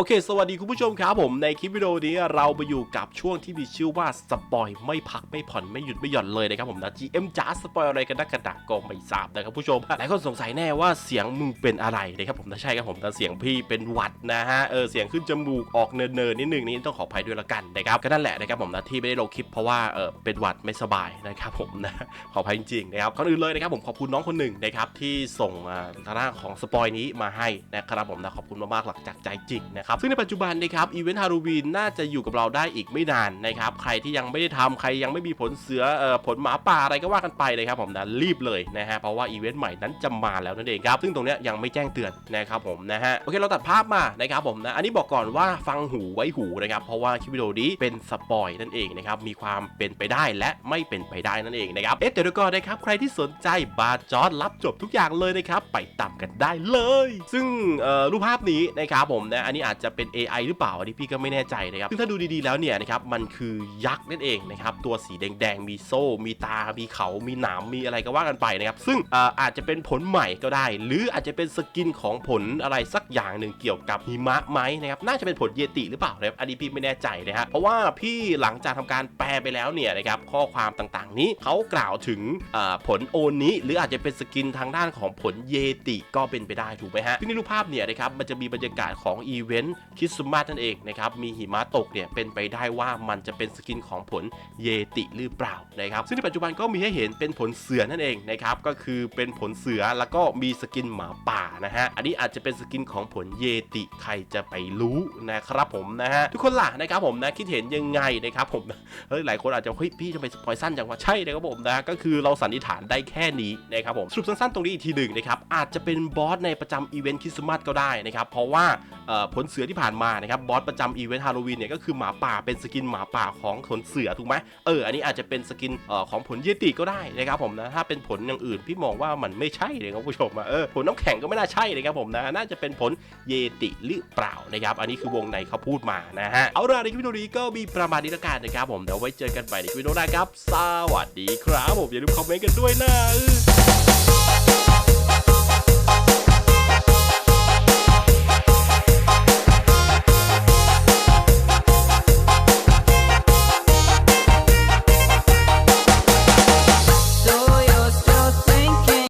โอเค สวัสดีคุณผู้ชมครับผมในคลิปวิดีโอนี้เราไปอยู่กับช่วงที่มีชื่อว่าสปอยไม่พักไม่ผ่อนไม่หยุดไม่หย่อนเลยนะครับผมนะ GM จ๋าสปอยอะไรกันนักกระดาก็ไม่ทราบนะครับผู้ชมหลายคนสงสัยแน่ว่าเสียงมึงเป็นอะไรนะครับผมนะใช่ครับผมนะเสียงพี่เป็นหวัดนะฮะเออเสียงขึ้นจมูกออกเนินๆนิดนึงนี่ต้องขออภัยด้วยละกันนะครับก็นั่นแหละนะครับผมนะที่ไม่ได้ลงคลิปเพราะว่าเออเป็นหวัดไม่สบายนะครับผมนะขออภัยจริงๆนะครับก่อนอื่นเลยนะครับผมขอบคุณน้องคนหนึ่งนะครับที่ส่งมาทางด้านของสปอยนี้มาให้นะครับผมนะขอบคุณมากๆหลักจากใจจริงนะครับซึ่งในปัจจุบันนะครับอีเวนต์ฮาโลวีนน่าจะอยู่กับเราได้อีกไม่นานนะครับใครที่ยังไม่ได้ทำใครยังไม่มีผลเสือเอ่อผลหมาป่าอะไรก็ว่ากันไปนะครับผมนะรีบเลยนะฮะเพราะว่าอีเวนต์ใหม่นั้นจะมาแล้วนั่นเองครับซึ่งตรงนี้ยังไม่แจ้งเตือนนะครับผมนะฮะโอเคเราตัดภาพมานะครับผมนะอันนี้บอกก่อนว่าฟังหูไว้หูนะครับเพราะว่าคลิปวิดีโอนี้เป็นสปอยนั่นเองนะครับมีความเป็นไปได้และไม่เป็นไปได้นั่นเองนะครับเอ๊ะเดี๋ยวก่อนนะครับใครที่สนใจบาร์จอร์ดรับจบทุกอย่างเลยนะครับไปตามกันได้เลย ซึ่งรูปภาพนี้นะครับผมนะอันนี้อาจจะเป็น AI หรือเปล่าอันนี้พี่ก็ไม่แน่ใจนะครับซึ่งถ้าดูดีๆแล้วเนี่ยนะครับมันคือยักษ์นั่นเองนะครับตัวสีแดงๆมีโซ่ มีตา มีเขา มีหนามมีอะไรก็ว่ากันไปนะครับซึ่งเอ่ออาจจะเป็นผลใหม่ก็ได้ หรืออาจจะเป็นสกินของผลอะไรสักอย่างหนึ่งเกี่ยวกับหิมะไหมนะครับน่าจะเป็นผลเยติหรือเปล่านะครับอันนี้พี่ไม่แน่ใจนะฮะเพราะว่าพี่หลังจากทำการแปลไปแล้วเนี่ยนะครับข้อความต่างๆ นี้เขากล่าวถึงเอ่อผลโอนี้ หรืออาจจะเป็นสกินทางด้านของผลเยติก็เป็นไปได้ถูกไหมฮะซึ่งในรูปภาพเนี่ยนะครับมันจะมีบรรยากาศของอีเวนต์คริสต์มาสนั่นเองนะครับมีหิมะตกเนี่ยเป็นไปได้ว่ามันจะเป็นสกินของผลเยติหรือเปล่านะครับซึ่งในปัจจุบันก็มีให้เห็นเป็นผลเสือนั่นเองนะครับก็คือเป็นผลเสือแล้วก็มีสกินหมาป่านะฮะอันนี้อาจจะเป็นสกินของผลเยติใครจะไปรู้นะครับผมนะฮะทุกคนล่ะนะครับผมนะคิดเห็นยังไงนะครับผมเฮ้ยหลายคนอาจจะเฮ้ยพี่ทำไมสปอยสั้นจังวะใช่นะครับผมนะก็คือเราสันนิษฐานได้แค่นี้นะครับผมสรุปสั้นๆตรงนี้อีกทีหนึ่งนะครับอาจจะเป็นบอสในประจำอีเวนต์คริสต์มาสก็ได้นะครับเพราะว่าผลเสือที่ผ่านมานะครับบอสประจำอีเวนต์ฮาโลวีนเนี่ยก็คือหมาป่าเป็นสกินหมาป่าของผลเสือถูกไหมเอออันนี้อาจจะเป็นสกินเอ่อของผลเยติก็ได้นะครับผมนะถ้าเป็นผลอย่างอื่นพี่มองว่ามันไม่ใช่เลยครับผู้ชมเออผลน้ำแข็งก็ไม่น่าใช่เลยครับผมนะน่าจะเป็นผลเยติหรือเปล่านะครับอันนี้คือวงในเขาพูดมานะฮะเอาล่ะในคลิปวิดีโอนี้ก็มีประมาณนี้ละกันนะครับผมเดี๋ยวไว้เจอกันใหม่ในคลิปวิดีโอหน้าครับ สวัสดีครับผมอย่าลืมคอมเมนต์กันด้วยนะ